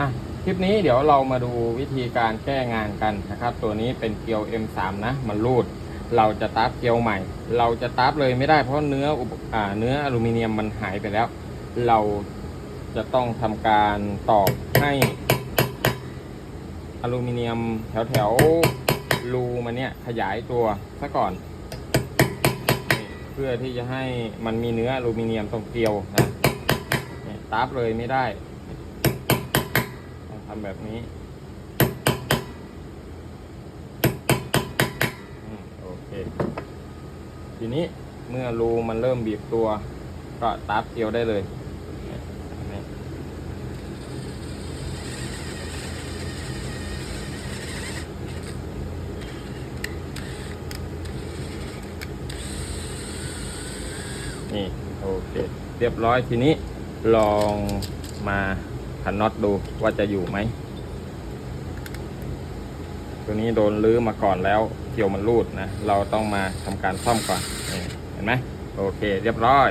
อะคลิปนี้เดี๋ยวเรามาดูวิธีการแก้งานกันนะครับ ตัวนี้เป็นเกลียว M3 นะมันรูด เราจะตัดเกลียวใหม่ เราจะตัดเลยไม่ได้เพราะเนื้ออ่าเนื้ออลูมิเนียมมันหายไปแล้ว เราจะต้องทำการตอกให้อลูมิเนียมแถวแถวๆรูมันเนี่ยขยายตัวซะก่อน เพื่อที่จะให้มันมีเนื้ออลูมิเนียมตรงเกลียวนะตัดเลยไม่ได้ ทำแบบนี้โอเค ทีนี้เมื่อรูมันเริ่มบีบตัว ก็ตับเกลียวได้เลยนี่โอเค เรียบร้อยทีนี้ลองมา ขันน็อตดูว่าจะอยู่ไหม ตัวนี้โดนลื้อมาก่อนแล้วเกี่ยวมันรูดนะ เราต้องมาทำการซ่อมก่อนเห็นไหมโอเค เรียบร้อย